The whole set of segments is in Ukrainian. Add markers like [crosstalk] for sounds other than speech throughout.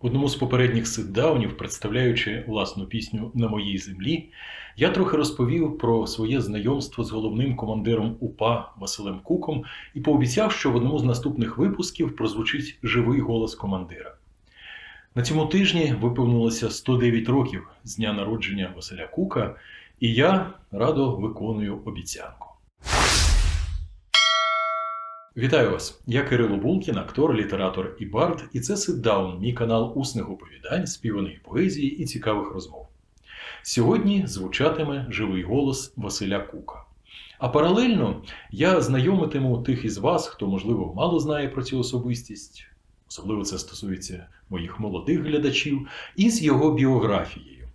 Одному з попередніх ситдаунів, представляючи власну пісню На моїй землі, я трохи розповів про своє знайомство з головним командиром УПА Василем Куком і пообіцяв, що в одному з наступних випусків прозвучить живий голос командира. На цьому тижні виповнилося 109 років з дня народження Василя Кука, і я радо виконую обіцянку. Вітаю вас! Я Кирило Булкін, актор, літератор і бард, і це Ситдаун, мій канал усних оповідань, співаної поезії і цікавих розмов. Сьогодні звучатиме живий голос Василя Кука. А паралельно я знайомитиму тих із вас, хто, можливо, мало знає про цю особистість, особливо це стосується моїх молодих глядачів, із його біографією.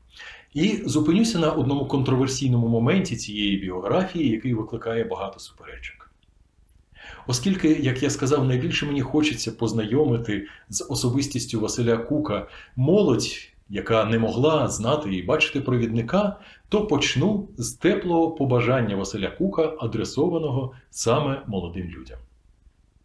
І зупинюся на одному контроверсійному моменті цієї біографії, який викликає багато суперечок. Оскільки, як я сказав, найбільше мені хочеться познайомити з особистістю Василя Кука молодь, яка не могла знати і бачити провідника, то почну з теплого побажання Василя Кука, адресованого саме молодим людям.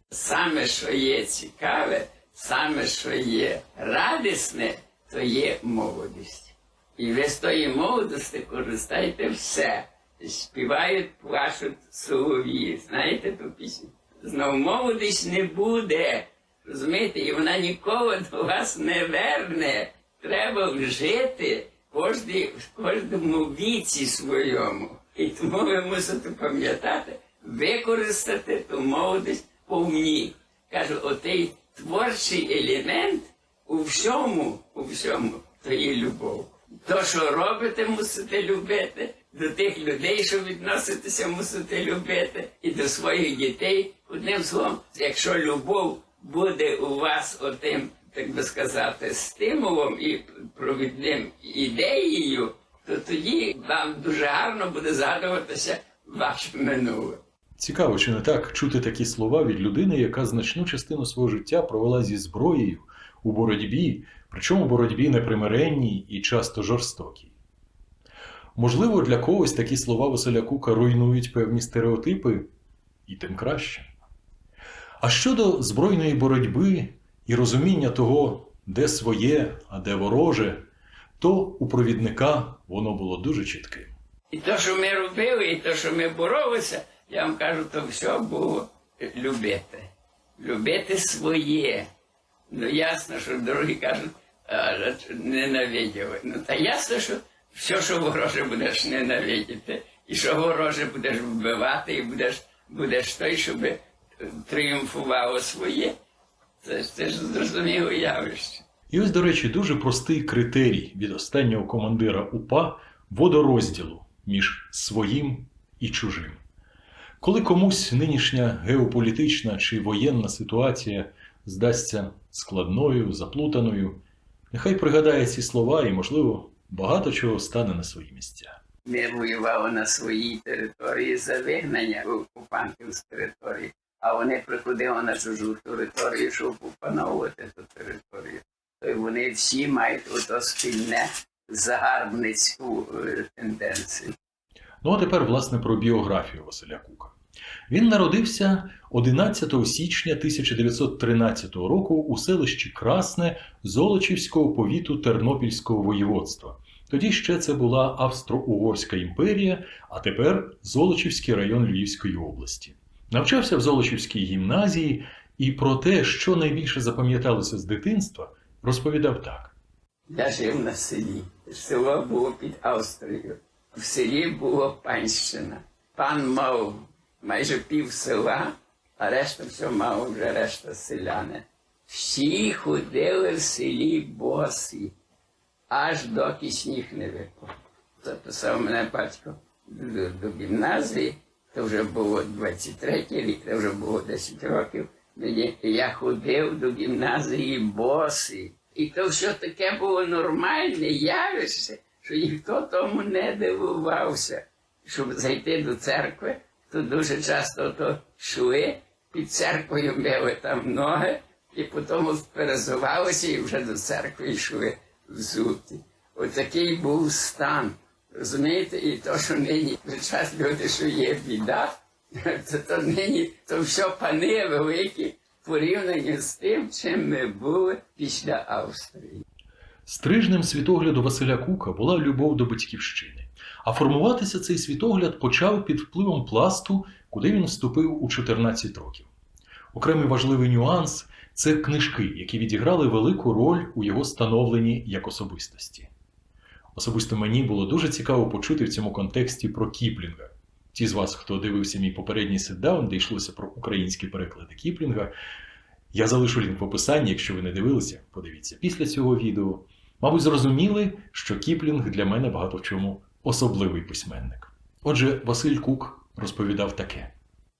Саме, що є цікаве, саме, що є радісне, то є молодість. І ви з тої молодості користайте все. Співають, плачуть солов'ї. Знаєте ту пісню? Знов молодість не буде. Розумієте, і вона ніколи до вас не верне. Треба жити кожній, в кожному віці своєму. І тому ви мусите пам'ятати, використати ту молодість повні. Кажу, отей творчий елемент у всьому, у всьому, то є любов. То, що робите, мусите любити, до тих людей, що відноситеся, мусите любити, і до своїх дітей. Одним словом, якщо любов буде у вас отим, так би сказати, стимулом і провідним ідеєю, то тоді вам дуже гарно буде згадуватися ваше минуле. Цікаво, чи не так чути такі слова від людини, яка значну частину свого життя провела зі зброєю у боротьбі, причому боротьбі непримиренній і часто жорстокій. Можливо, для когось такі слова Василя Кука руйнують певні стереотипи, і тим краще. А щодо збройної боротьби і розуміння того, де своє, а де вороже, то у провідника воно було дуже чітким. І те, що ми робили, і те, що ми боролися, я вам кажу, то все було любити. Любити своє. Ну ясно, що дорогі кажуть, ненавиділи. Ну та ясно, що все, що вороже будеш ненавидіти, і що вороже будеш вбивати, і будеш, будеш той, щоб тріумфувало своє. Це, це ж зрозуміло явище. І ось, до речі, дуже простий критерій від останнього командира УПА водорозділу між своїм і чужим. Коли комусь нинішня геополітична чи воєнна ситуація здасться складною, заплутаною, нехай пригадає ці слова і, можливо, багато чого стане на свої місця. Ми воювали на своїй території за вигнання окупантів з території, а вони приходили на чужу територію, щоб опановувати ту територію. То й вони всі мають ото спільне загарбницьку е, тенденцію. Ну а тепер, власне, про біографію Василя Кука. Він народився 11 січня 1913 року у селищі Красне Золочівського повіту Тернопільського воєводства. Тоді ще це була Австро-Угорська імперія, а тепер Золочівський район Львівської області. Навчався в Золочівській гімназії і про те, що найбільше запам'яталося з дитинства, розповідав так. Я жив на селі. Село було під Австрією. В селі була панщина. Пан мав майже пів села, а решта все мав вже решта селяни. Всі ходили в селі босі, аж доки сніг не випав. Записав мене батько до, до гімназії, то вже було 23 рік, то вже було 10 років. Мені я ходив до гімназії босий. І то все таке було нормальне явище, що ніхто тому не дивувався. Щоб зайти до церкви, то дуже часто то йшли, під церквою мили там ноги, і потім перезувалися і вже до церкви йшли взуті. Отакий був стан. Розумієте, і то, що нині час люди, що є біда, [laughs] то, то нині то все пани великі, порівнянні з тим, чим ми були після Австрії. Стрижнем світогляду Василя Кука була любов до батьківщини. А формуватися цей світогляд почав під впливом пласту, куди він вступив у 14 років. Окремий важливий нюанс це книжки, які відіграли велику роль у його становленні як особистості. Особисто мені було дуже цікаво почути в цьому контексті про Кіплінга. Ті з вас, хто дивився мій попередній сетдаун, де йшлося про українські переклади Кіплінга, я залишу лінк в описанні, якщо ви не дивилися, подивіться після цього відео. Мабуть, зрозуміли, що Кіплінг для мене багато в чому особливий письменник. Отже, Василь Кук розповідав таке.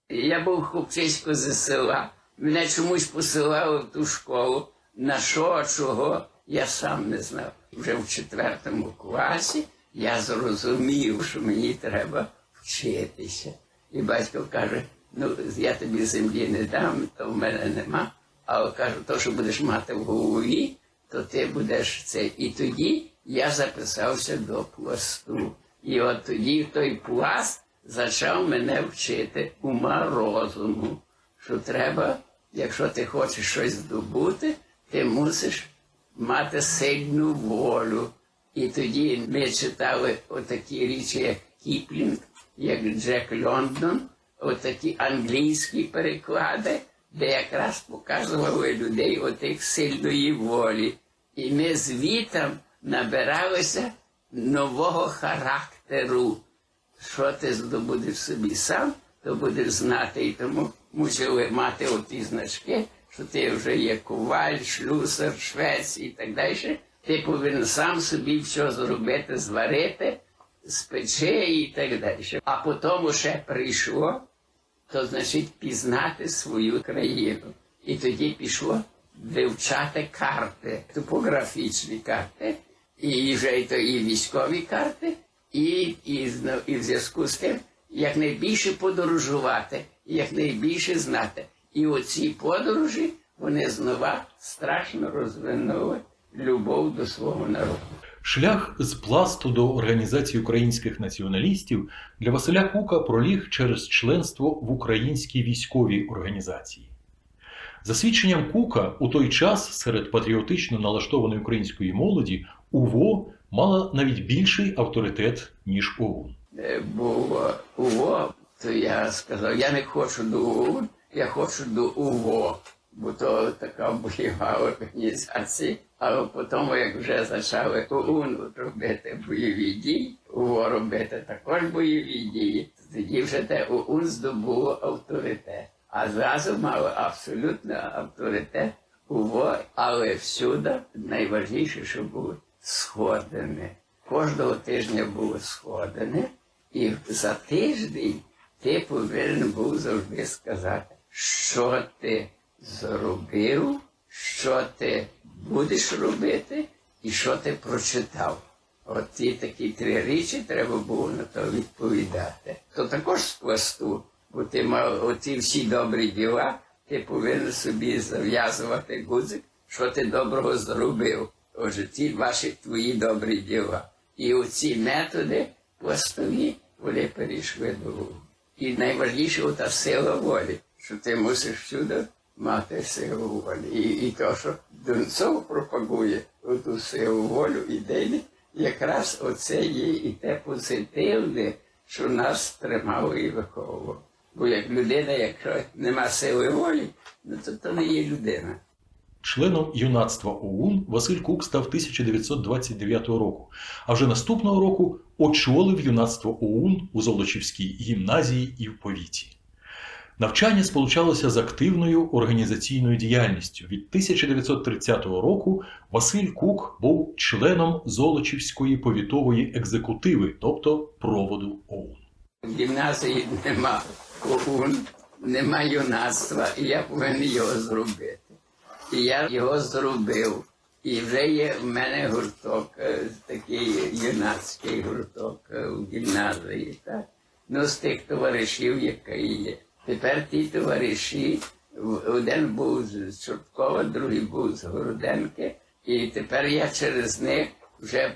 Я був хлопчисько зі села. Мене чомусь посилали в ту школу. На що, чого, я сам не знав. Вже в четвертому класі я зрозумів, що мені треба вчитися. І батько каже: ну, я тобі землі не дам, то в мене нема. Але каже, то, що будеш мати в голові, то ти будеш це. І тоді я записався до пласту. І от тоді той пласт почав мене вчити ума розуму, що треба, якщо ти хочеш щось здобути, ти мусиш мати сильну волю. І тоді ми читали отакі речі, як Кіплінг, як Джек Лондон, отакі англійські переклади, де якраз показували людей отих сильної волі. І ми звітом набиралися нового характеру. Що ти здобудеш собі сам, то будеш знати. І тому мусили мати оті значки, що ти вже є коваль, шлюсар, швець і так далі. Ти повинен сам собі все зробити, зварити, спече і так далі. А потім ще прийшло, то значить пізнати свою країну. І тоді пішло вивчати карти, топографічні карти, і вже то і військові карти, і, і, і в зв'язку з тим якнайбільше подорожувати, якнайбільше знати. І оці подорожі вони знова страшно розвинули любов до свого народу. Шлях з пласту до організації українських націоналістів для Василя Кука проліг через членство в українській військовій організації. За свідченням Кука, у той час серед патріотично налаштованої української молоді УВО мала навіть більший авторитет, ніж ОУН. Було УВО, то я сказав, я не хочу до ОУН, я хочу до УВО, бо то така бойова організація. Але потім, як вже почали ОУН робити бойові дії, УВО робити також бойові дії, тоді вже те ОУН здобуло авторитет. А зразу мало абсолютно авторитет УВО, але всюди найважніше, що були сходини. Кожного тижня були сходини, і за тиждень ти повинен був завжди сказати, що ти зробив, що ти будеш робити і що ти прочитав. От ці такі три речі треба було на то відповідати. То також з пласту, бо ти мав оці всі добрі діла, ти повинен собі зав'язувати гудзик, що ти доброго зробив. Отже, ці ваші твої добрі діла. І оці методи пластові, вони перейшли до. І найважливіше ота сила волі, що ти мусиш всюди мати силу волі. І, і то, що Донцов пропагує оту силу волю ідейну, якраз оце є і те позитивне, що нас тримало і виховувало. Бо як людина, якщо нема сили волі, ну то, то не є людина. Членом юнацтва ОУН Василь Кук став 1929 року, а вже наступного року очолив юнацтво ОУН у Золочівській гімназії і в повіті. Навчання сполучалося з активною організаційною діяльністю. Від 1930 року Василь Кук був членом Золочівської повітової екзекутиви, тобто проводу ОУН. Гімназії нема ОУН, нема юнацтва, і я повинен його зробити. І я його зробив. І вже є в мене гурток, е, такий юнацький гурток е, в гімназії. Так? Ну, з тих товаришів, які є. Тепер ті товариші, один був з Чорткова, другий був з Городенки. І тепер я через них вже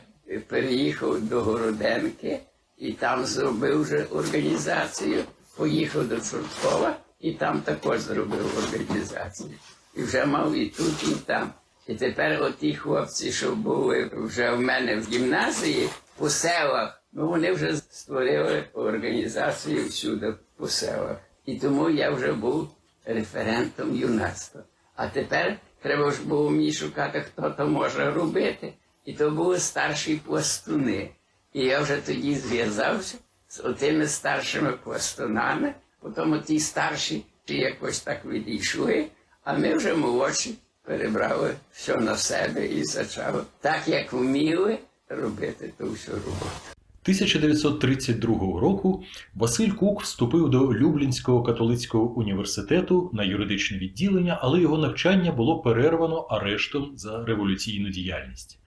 переїхав до Городенки і там зробив вже організацію. Поїхав до Чорткова і там також зробив організацію. І вже мав і тут, і там. І тепер оті хлопці, що були вже в мене в гімназії, по селах, ну вони вже створили організацію всюди по селах. І тому я вже був референтом юнацтва. А тепер треба ж було мені шукати, хто то може робити. І то були старші пластуни. І я вже тоді зв'язався з отими старшими пластунами, потім ті старші якось так відійшли, а ми вже молодші перебрали все на себе і почали так, як вміли робити ту всю роботу. 1932 року Василь Кук вступив до Люблінського католицького університету на юридичне відділення, але його навчання було перервано арештом за революційну діяльність.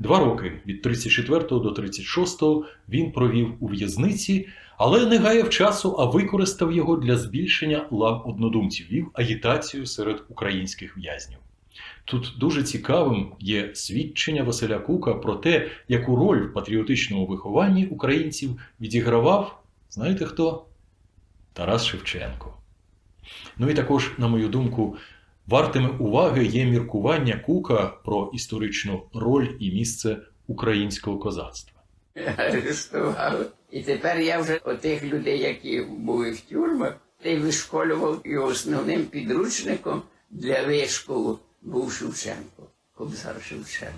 Два роки від 34 до 36 він провів у в'язниці, але не гаяв часу, а використав його для збільшення лав однодумців, вів агітацію серед українських в'язнів. Тут дуже цікавим є свідчення Василя Кука про те, яку роль в патріотичному вихованні українців відігравав, знаєте хто? Тарас Шевченко. Ну і також, на мою думку, вартими уваги є міркування Кука про історичну роль і місце українського козацтва. Арештували. І тепер я вже отих людей, які були в тюрмах, ти вишколював і основним підручником для вишколу був Шевченко, Кобзар Шевченко.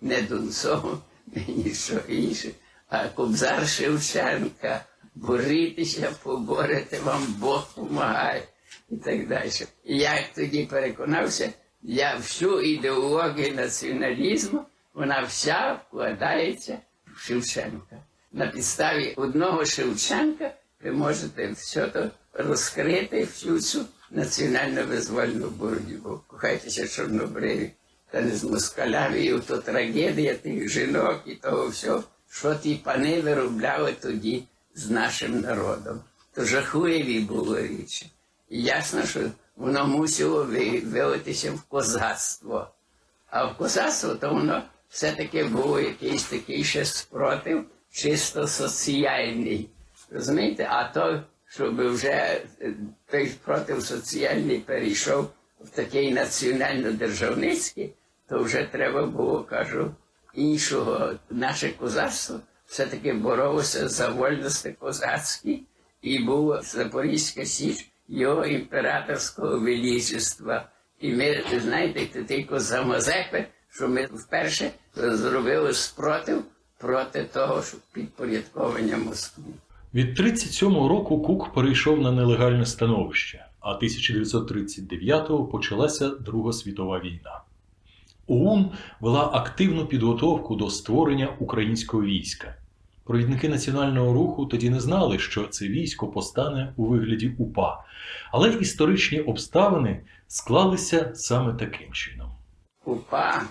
Не Донцов, [laughs] нічого інше, а Кобзар Шевченка. Борітеся, поборете, вам Бог помагає. І так далі. І я тоді переконався, я всю ідеологію націоналізму, вона вся вкладається в Шевченка. На підставі одного Шевченка ви можете все то розкрити, всю цю національно визвольну боротьбу. Кохайтеся чорнобриві, та не з москалями, і то трагедія тих жінок і того всього, що ті пани виробляли тоді з нашим народом. То жахливі були річі. І ясно, що воно мусило вилитися в козацтво. А в козацтво то воно все-таки був якийсь такий ще спротив, чисто соціальний. Розумієте? А то, щоб вже е, той спротив соціальний перейшов в такий національно-державницький, то вже треба було, кажу, іншого. Наше козацтво все-таки боролося за вольності козацькі, і була Запорізька Січ його імператорського величества. І ми, знаєте, це тільки за Мазепи, що ми вперше зробили спротив проти того, що підпорядковання Москві. Від 37-го року Кук перейшов на нелегальне становище, а 1939-го почалася Друга світова війна. ОУН вела активну підготовку до створення українського війська. Провідники національного руху тоді не знали, що це військо постане у вигляді УПА, але історичні обставини склалися саме таким чином. УПА,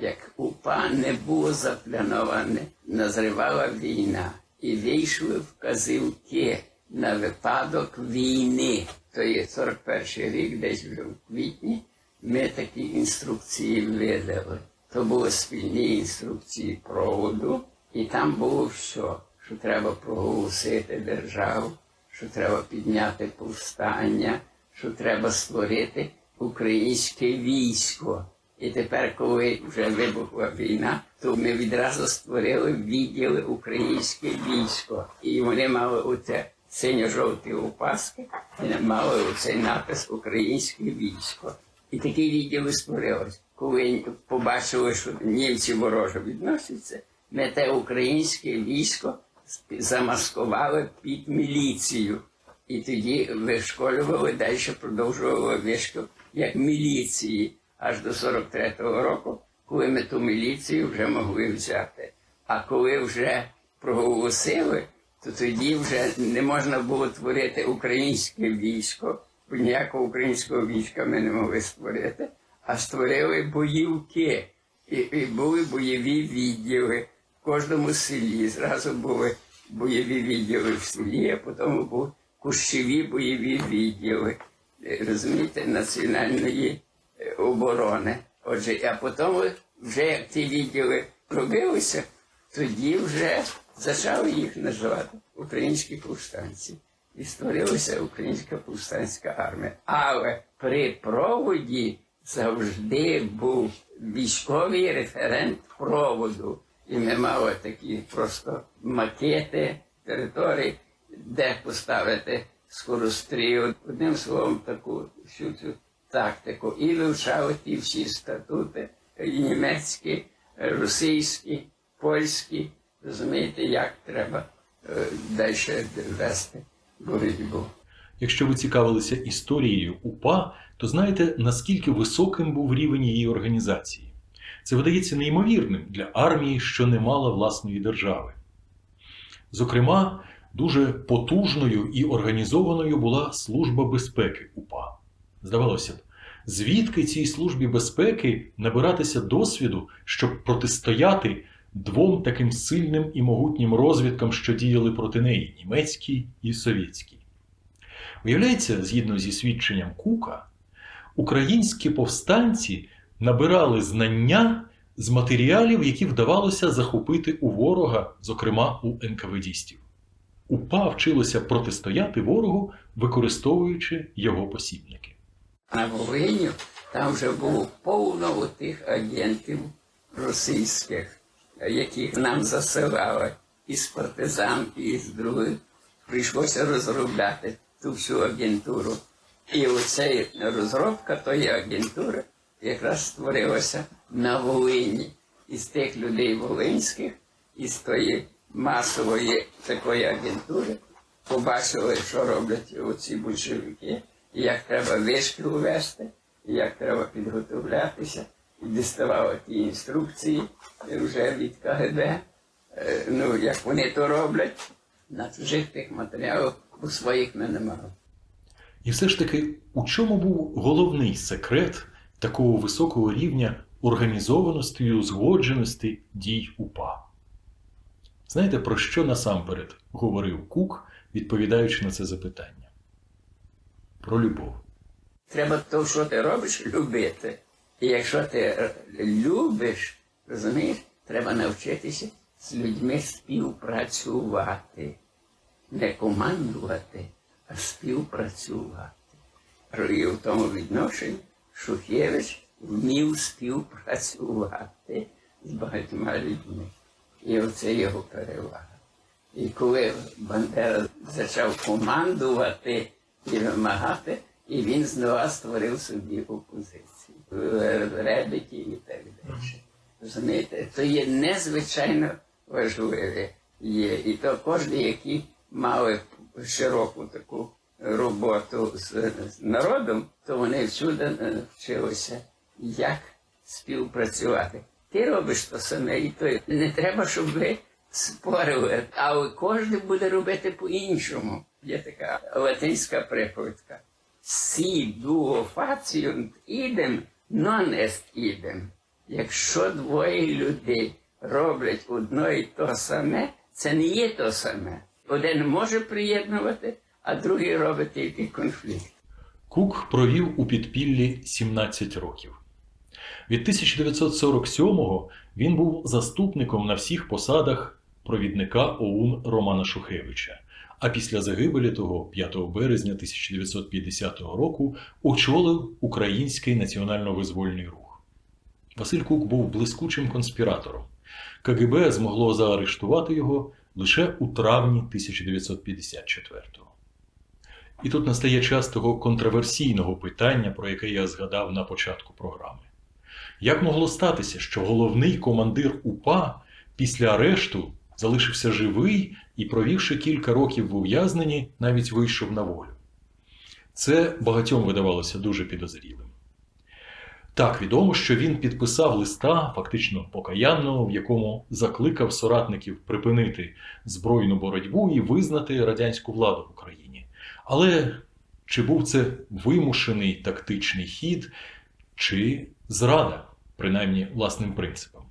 як УПА не було заплановане, назрівала війна. І вийшли вказівки на випадок війни. То є 41 рік, десь вже в квітні, ми такі інструкції видали. То були спільні інструкції проводу, і там було все, що треба проголосити державу, що треба підняти повстання, що треба створити українське військо. І тепер, коли вже вибухла війна, то ми відразу створили відділи українське військо. І вони мали оце синьо-жовті опаски, і мали оцей напис Українське військо. І такі відділи створились. Коли побачили, що німці вороже відносяться, ми те українське військо замаскували під міліцію. І тоді вишколювали, далі продовжували вишкіл як міліції аж до 43-го року, коли ми ту міліцію вже могли взяти. А коли вже проголосили, то тоді вже не можна було творити українське військо, бо ніякого українського війська ми не могли створити, а створили боївки. І, і були бойові відділи в кожному селі. Зразу були бойові відділи в селі, а потім були кущові бойові відділи. Е, Розумієте, національної оборони. Отже, а потім вже як ті відділи робилися, тоді вже почали їх називати українські повстанці. і створилася Українська повстанська армія. Але при проводі завжди був військовий референт проводу. І ми мали такі просто макети територій, де поставити скорострію. Одним словом, таку всю цю тактику. І вивчали ті всі статути і німецькі, російські, польські. Розумієте, як треба е, далі вести боротьбу. Якщо ви цікавилися історією УПА, то знаєте, наскільки високим був рівень її організації. Це видається неймовірним для армії, що не мала власної держави. Зокрема, дуже потужною і організованою була Служба безпеки УПА. Здавалося б, звідки цій службі безпеки набиратися досвіду, щоб протистояти двом таким сильним і могутнім розвідкам, що діяли проти неї німецькій і совєтській. Виявляється, згідно зі свідченням Кука, українські повстанці набирали знання з матеріалів, які вдавалося захопити у ворога, зокрема у НКВДістів. УПА вчилося протистояти ворогу, використовуючи його посібники. На Волині там вже було повно тих агентів російських, яких нам засилали із партизан, і з других. Прийшлося розробляти ту всю агентуру. І оця розробка тої агентури якраз створилася на Волині. Із тих людей волинських, із тої масової такої агентури, побачили, що роблять оці большевики, як треба вишки увести, як треба підготовлятися, і діставали ті інструкції вже від КГБ. Е, Ну, як вони то роблять, на чужих тих матеріалів у своїх ми не мали. І все ж таки, у чому був головний секрет такого високого рівня організованості і узгодженості дій УПА? Знаєте, про що насамперед говорив Кук, відповідаючи на це запитання? Про любов. Треба то, що ти робиш, любити. І якщо ти любиш, розумієш, треба навчитися з людьми співпрацювати. Не командувати, а співпрацювати. І в тому відношенні Шухевич вмів співпрацювати з багатьма людьми. І оце його перевага. І коли Бандера почав командувати і вимагати, і він знову створив собі опозицію, ребеті і так далі. Розумієте, то є незвичайно важливе. Є. І то кожен, які мали широку таку роботу з, з народом, то вони всюди е, вчилися, як співпрацювати. Ти робиш то саме, і то не треба, щоб ви спорили, а кожен буде робити по-іншому. Є така латинська приповідка. Сі дуо фаціюнт ідем, нон ест ідем. Якщо двоє людей роблять одно і то саме, це не є то саме. Один може приєднувати, а другий робить тільки конфлікт. Кук провів у підпіллі 17 років. Від 1947-го він був заступником на всіх посадах провідника ОУН Романа Шухевича, а після загибелі того 5 березня 1950 року очолив Український національно-визвольний рух. Василь Кук був блискучим конспіратором. КГБ змогло заарештувати його лише у травні 1954-го. І тут настає час того контроверсійного питання, про яке я згадав на початку програми. Як могло статися, що головний командир УПА після арешту залишився живий і, провівши кілька років в ув'язненні, навіть вийшов на волю? Це багатьом видавалося дуже підозрілим. Так, відомо, що він підписав листа, фактично покаянного, в якому закликав соратників припинити збройну боротьбу і визнати радянську владу в Україні. Але чи був це вимушений тактичний хід, чи зрада, принаймні власним принципам?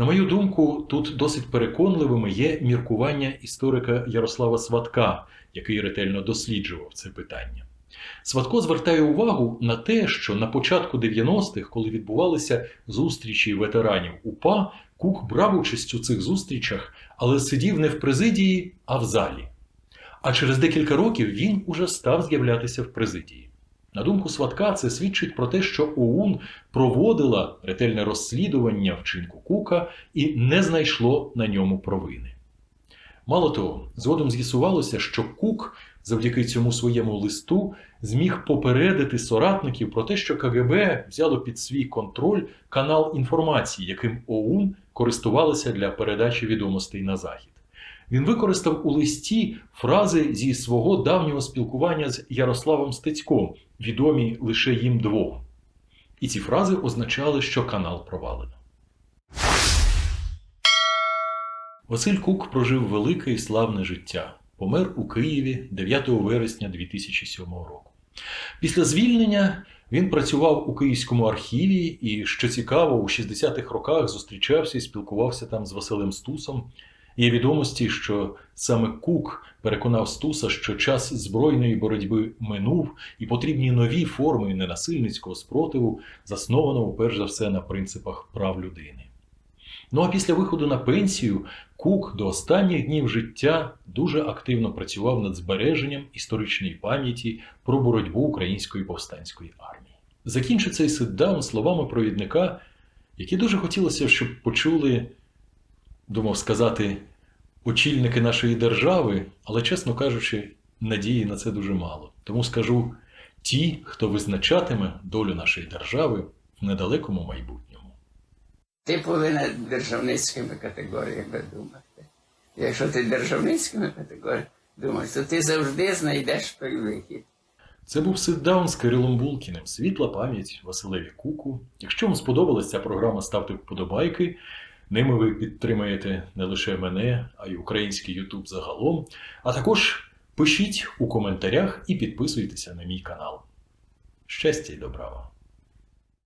На мою думку, тут досить переконливими є міркування історика Ярослава Сватка, який ретельно досліджував це питання. Сватко звертає увагу на те, що на початку 90-х, коли відбувалися зустрічі ветеранів УПА, Кук брав участь у цих зустрічах, але сидів не в президії, а в залі. А через декілька років він уже став з'являтися в президії. На думку Сватка, це свідчить про те, що ОУН проводила ретельне розслідування вчинку Кука і не знайшло на ньому провини. Мало того, згодом з'ясувалося, що Кук завдяки цьому своєму листу зміг попередити соратників про те, що КГБ взяло під свій контроль канал інформації, яким ОУН користувалися для передачі відомостей на Захід. Він використав у листі фрази зі свого давнього спілкування з Ярославом Стецьком, відомі лише їм двом. І ці фрази означали, що канал провалено. Василь Кук прожив велике і славне життя. Помер у Києві 9 вересня 2007 року. Після звільнення він працював у Київському архіві і, що цікаво, у 60-х роках зустрічався і спілкувався там з Василем Стусом. Є відомості, що саме Кук переконав Стуса, що час збройної боротьби минув і потрібні нові форми ненасильницького спротиву, заснованого перш за все на принципах прав людини. Ну а після виходу на пенсію Кук до останніх днів життя дуже активно працював над збереженням історичної пам'яті про боротьбу української повстанської армії. Закінчив цей ситдаун словами провідника, які дуже хотілося, щоб почули, думав сказати, очільники нашої держави, але, чесно кажучи, надії на це дуже мало. Тому скажу ті, хто визначатиме долю нашої держави в недалекому майбутньому. Ти повинен державницькими категоріями думати. Якщо ти державницькими категоріями думаєш, то ти завжди знайдеш той вихід. Це був ситдаун з Кирилом Булкіним. Світла пам'ять Василеві Куку. Якщо вам сподобалася ця програма, ставте вподобайки. Ними ви підтримаєте не лише мене, а й український Ютуб загалом. А також пишіть у коментарях і підписуйтеся на мій канал. Щастя й добра вам!